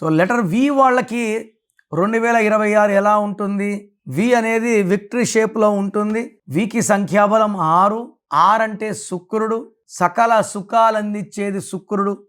So letter V వాళ్ళకి రెండు వేల ఇరవై ఆరు ఎలా ఉంటుంది? వి అనేది విక్టరీ షేప్లో ఉంటుంది. వికి సంఖ్యాబలం ఆరు. ఆర్ అంటే శుక్రుడు. సకల సుఖాలు అందించేది శుక్రుడు.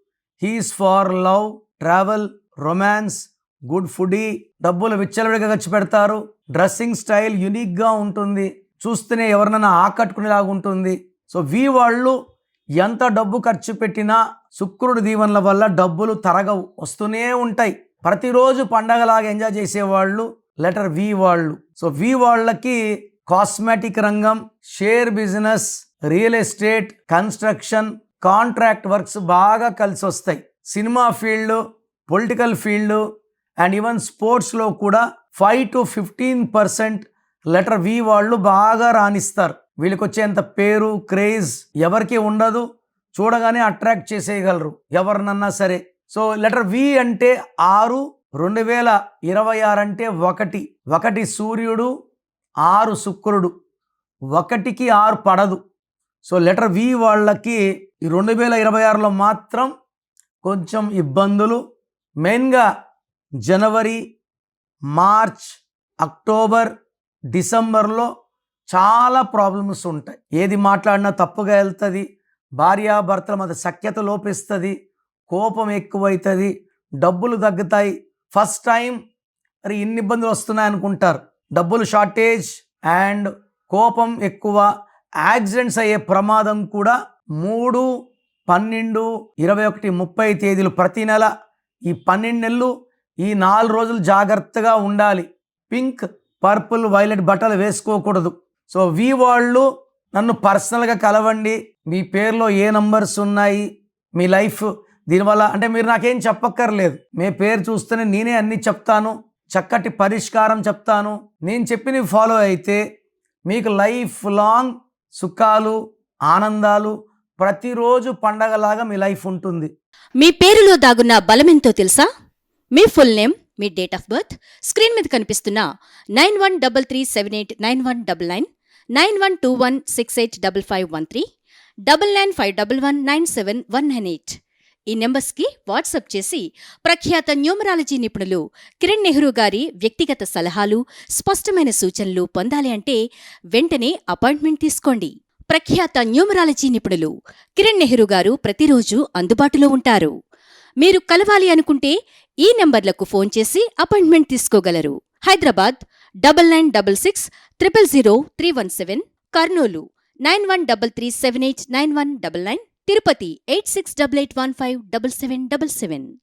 He's for love travel romance good foodie డబ్బులు విచ్చలవిడిగా ఖర్చు పెడతారు. డ్రెస్సింగ్ స్టైల్ యునిక్గా ఉంటుంది. చూస్తేనే ఎవరినైనా ఆకట్టుకునేలాగా ఉంటుంది సో వి వాళ్ళు ఎంత డబ్బు ఖర్చు పెట్టినా శుక్రుడు దీవెనల వల్ల డబ్బులు తరగవు వస్తూనే ఉంటాయి. ప్రతిరోజు పండగలాగా ఎంజాయ్ చేసేవాళ్ళు లెటర్ వి వాళ్ళు. సో వి వాళ్ళకి కాస్మెటిక్ రంగం share business real estate construction contract works బాగా కలిసి వస్తాయి. Cinema field political field and even స్పోర్ట్స్లో కూడా five to fifteen percent letter V వాళ్ళు బాగా రాణిస్తారు. వీళ్ళకి వచ్చేంత పేరు క్రేజ్ ఎవరికి ఉండదు. చూడగానే అట్రాక్ట్ చేసేయగలరు ఎవరినన్నా సరే. సో లెటర్ వి అంటే ఆరు రెండు వేల ఇరవై ఆరు అంటే ఒకటి. ఒకటి సూర్యుడు ఆరు శుక్రుడు. ఒకటికి ఆరు పడదు. సో లెటర్ వి వాళ్ళకి ఈ రెండు వేల ఇరవై ఆరులో మాత్రం కొంచెం ఇబ్బందులు. మెయిన్గా జనవరి మార్చ్ అక్టోబర్ డిసెంబర్లో చాలా ప్రాబ్లమ్స్ ఉంటాయి. ఏది మాట్లాడినా తప్పుగా వెళ్తుంది భార్యాభర్తల మధ్య సఖ్యత లోపిస్తుంది కోపం ఎక్కువవుతుంది డబ్బులు తగ్గుతాయి. ఫస్ట్ టైం మరి ఇన్ని ఇబ్బందులు వస్తున్నాయి అనుకుంటారు. డబ్బులు షార్టేజ్ అండ్ కోపం ఎక్కువ యాక్సిడెంట్స్ అయ్యే ప్రమాదం కూడా మూడు పన్నెండు ఇరవై ఒకటి ముప్పై తేదీలు ప్రతి నెల. ఈ పన్నెండు నెలలు ఈ నాలుగు రోజులు జాగ్రత్తగా ఉండాలి. పింక్ పర్పుల్ వైలెట్ బట్టలు వేసుకోకూడదు. సో వి వాళ్ళు నన్ను పర్సనల్గా కలవండి. మీ పేరులో ఏ నంబర్స్ ఉన్నాయి? మీ లైఫ్ దీనివల్ల అంటే మీరు నాకేం చెప్పక్కర్లేదు. మీ పేరు చూస్తేనే నేనే అన్ని చెప్తాను. చక్కటి పరిష్కారం చెప్తాను. నేను చెప్పినవి ఫాలో అయితే మీకు లైఫ్ లాంగ్ సుఖాలు ఆనందాలు ప్రతిరోజు పండగలాగా మీ లైఫ్ ఉంటుంది. మీ పేరులో దాగున్న బలమెంతో తెలుసా? మీ ఫుల్ నేమ్ మీ డేట్ ఆఫ్ బర్త్ స్క్రీన్ మీద కనిపిస్తున్న nine one double three seven eight nine one double nine nine one two one six eight double five one three double nine five double one nine seven one nine eight. ఈ నెంబర్స్కి WhatsApp చేసి ప్రఖ్యాత numerology నిపుణులు కిరణ్ నెహ్రూ గారి వ్యక్తిగత సలహాలు స్పష్టమైన సూచనలు పొందాలి అంటే వెంటనే అపాయింట్మెంట్ తీసుకోండి. ప్రఖ్యాత న్యూమరాలజీ నిపుణులు కిరణ్ నెహ్రూ గారు ప్రతిరోజు అందుబాటులో ఉంటారు. మీరు కలవాలి అనుకుంటే ఈ నెంబర్లకు ఫోన్ చేసి appointment తీసుకోగలరు. Hyderabad double nine double six triple zero three one seven Kurnool nine one double three seven eight nine one double nine Tirupati eight six double eight one five double seven double seven.